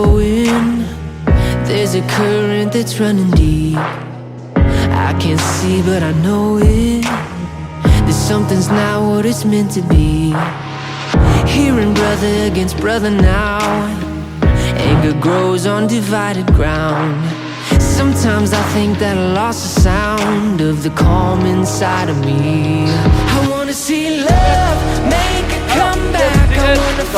flowing. There's a current that's running deep. I can't see, but I know it. That something's not what it's meant to be. Hearing brother against brother now. Anger grows on divided ground. Sometimes I think that I lost the sound of the calm inside of me. I wanna see love make a comeback. I wanna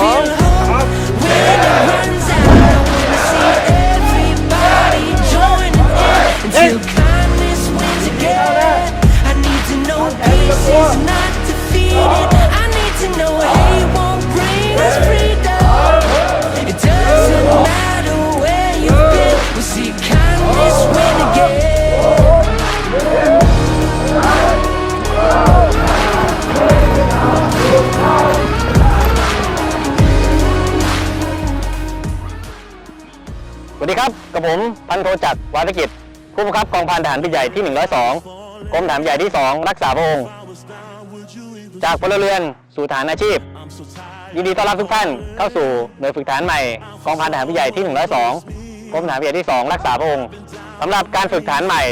กับผมพันโทจักรวาทกิจ ผู้บังคับกองพันทหารพิใหญ่ที่ 102กรมฐานใหญ่ที่ 2 รักษาพระองค์ จากพลเรือนสู่ฐานอาชีพ ยินดีต้อนรับทุกท่านเข้าสู่หน่วยฝึกฐานใหม่กองพันทหารพิใหญ่ที่ 102กรมฐานพิใหญ่ที่ 2 รักษาพระองค์สำหรับการฝึกฐานใหม่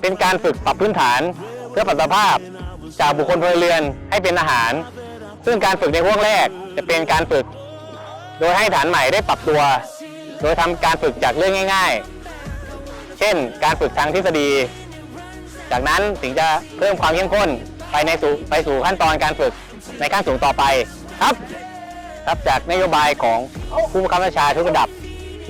เป็นการฝึกปรับพื้นฐาน เพื่อปรับสภาพ จากบุคคลพลเรือนให้เป็นทหาร ซึ่งการฝึกในห่วงแรกจะเป็นการฝึก โดยให้ฐานใหม่ได้ปรับตัว โดยทำการฝึกจากเรื่องง่าย ๆ เช่น การฝึกทางทฤษฎี จากนั้นถึงจะเพิ่มความเข้มข้นไปในสู่ไปสู่ขั้นตอนการฝึกในขั้นสูงต่อไปครับครับจากนโยบายของผู้บังคับบัญชาทุกระดับ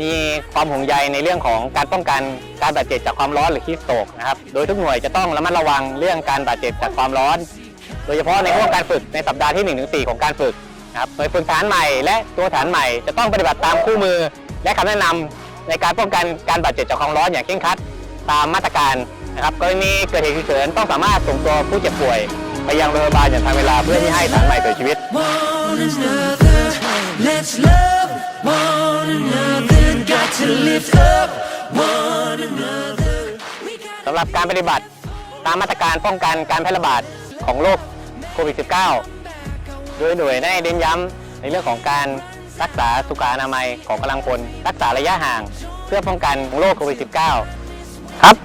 มีความห่วงใยในเรื่องของการป้องกันการบาดเจ็บจากความร้อนหรือฮีสโตกนะครับโดยทุกหน่วยจะต้องระมัดระวังเรื่องการบาดเจ็บจากความร้อน โดยเฉพาะในห่วงการฝึกในสัปดาห์ที่1นถึงสของการฝึกนะครับโดยฝึกฐานใหม่และตัวฐานใหม่จะต้องปฏิบัติตามคู่มือ และคำแนะนำในการป้องกันการบาดเจ็บจากความร้อนอย่างเคร่งครัดตามมาตรการนะครับกรณีเกิดเหตุฉุกเฉินต้องสามารถส่งตัวผู้เจ็บป่วย ไปยังโรงพยาบาลอย่างทันเวลาเพื่อที่ให้ฐานใหม่เกิดชีวิต one another. Let's love one another. Got to lift up one another. We got สำหรับการปฏิบัติตามมาตรการป้องกันการแพร่ระบาดของโรคโควิด -19 โดยหน่วยได้เน้นย้ำในเรื่องของการ รักษาสุขอนามัยของกำลังพลรักษาระยะห่าง เพื่อป้องกันโรคโควิด -19 ครับ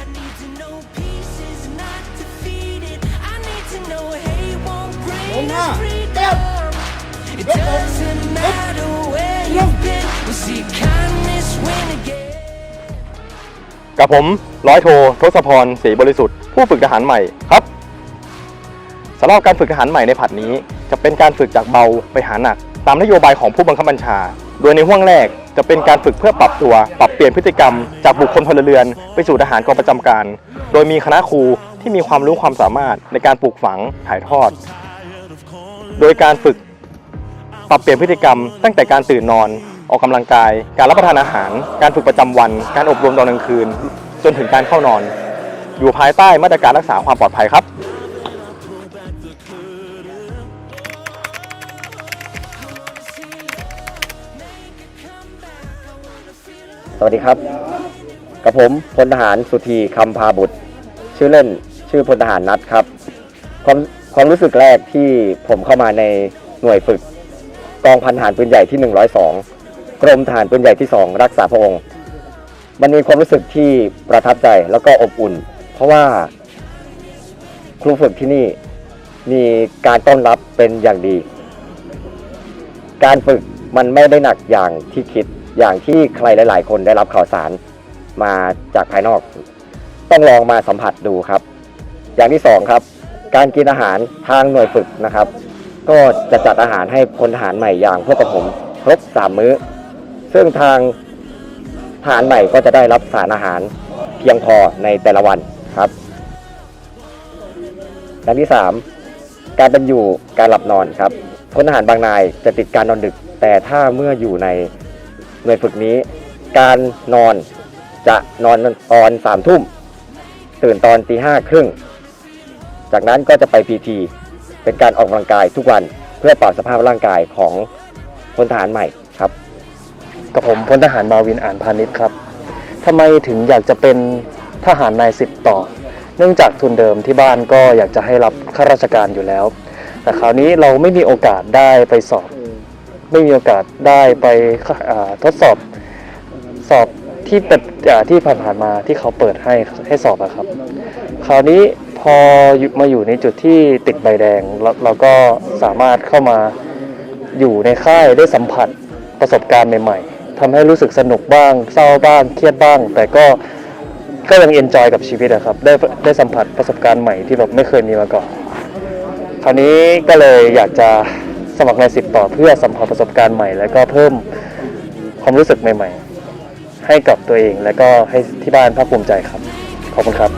I need to know peace is not defeated. I need to know hate won't bring us freedom. It doesn't matter where you've been. We'll see kindness win again. กับผมร้อยโททศพรศรีบริสุทธิ์ผู้ฝึกทหารใหม่ครับสำหรับการฝึกทหารใหม่ในผัดนี้ จะเป็นการฝึกจากเบาไปหาหนัก ตามนโยบายของผู้บังคับบัญชา โดยในห่วงแรกจะเป็นการฝึกเพื่อปรับตัว ปรับเปลี่ยนพฤติกรรม จากบุคคลพลเรือน ไปสู่ทหารกองประจำการ โดยมีคณะครูที่มีความรู้ความสามารถในการปลูกฝังถ่ายทอด โดยการฝึกปรับเปลี่ยนพฤติกรรม ตั้งแต่การตื่นนอน ออกกำลังกาย การรับประทานอาหาร การฝึกประจำวัน การอบรมตอนกลางคืน จนถึงการเข้านอน อยู่ภายใต้มาตรการรักษาความปลอดภัยครับ สวัสดีครับ กับผมพลทหารสุธีคำพาบุตร ชื่อเล่นชื่อพลทหารนัดครับ ความความรู้สึกแรกที่ผมเข้ามาในหน่วยฝึก กองพันทหารปืนใหญ่ที่ 102 กรมทหารปืนใหญ่ที่ 2 รักษาพระองค์ มันมีความรู้สึกที่ประทับใจแล้วก็อบอุ่น เพราะว่าครูฝึกที่นี่มีการต้อนรับเป็นอย่างดี การฝึกมันไม่ได้หนักอย่างที่คิด อย่างที่ใครหลาย ๆ คนได้รับข่าวสารมาจากภายนอก ต้องลองมาสัมผัสดูครับ อย่างที่สองครับ การกินอาหารทางหน่วยฝึกนะครับ ก็จะจัดอาหารให้พลทหารใหม่อย่างพวกกับผมครบสามมื้อ ซึ่งทางทหารใหม่ก็จะได้รับสารอาหารเพียงพอในแต่ละวันครับอย่างที่สามการเป็นอยู่การหลับนอนครับพลทหารบางนายจะติดการนอนดึก แต่ถ้าเมื่ออยู่ใน หน่วยฝึกนี้ การนอนจะนอนตอนสามทุ่ม ตื่นตอนตีห้าครึ่ง จากนั้นก็จะไปพีทีเป็นการออกกำลังกายทุกวันเพื่อปรับสภาพร่างกายของพลทหารใหม่ครับกับผมพลทหารมาวินอ่านพาณิชย์ครับทำไมถึงอยากจะเป็นทหารนายสิบต่อ เนื่องจากทุนเดิมที่บ้านก็อยากจะให้รับข้าราชการอยู่แล้ว แต่คราวนี้เราไม่มีโอกาสได้ไปสอบ ไม่มีโอกาสได้ไปทดสอบสอบที่เป็นอ่ที่ผ่านๆมาที่เขาเปิดให้ให้สอบอะครับ คราวนี้พอมาอยู่ในจุดที่ติดใบแดงเราเราก็สามารถเข้ามาอยู่ในค่ายได้สัมผัสประสบการณ์ใหม่ๆทำให้รู้สึกสนุกบ้าง เศร้าบ้าง เครียดบ้าง แต่ก็ก็ยังเอนจอยกับชีวิตอะครับ ได้ได้สัมผัสประสบการณ์ใหม่ที่แบบไม่เคยมีมาก่อน คราวนี้ก็เลยอยากจะ สมัครในสิบต่อเพื่อสัมผัสประสบการณ์ใหม่ แล้วก็เพิ่มความรู้สึกใหม่ ๆ ให้กับตัวเอง และก็ให้ที่บ้านภาคภูมิใจครับ ขอบคุณครับ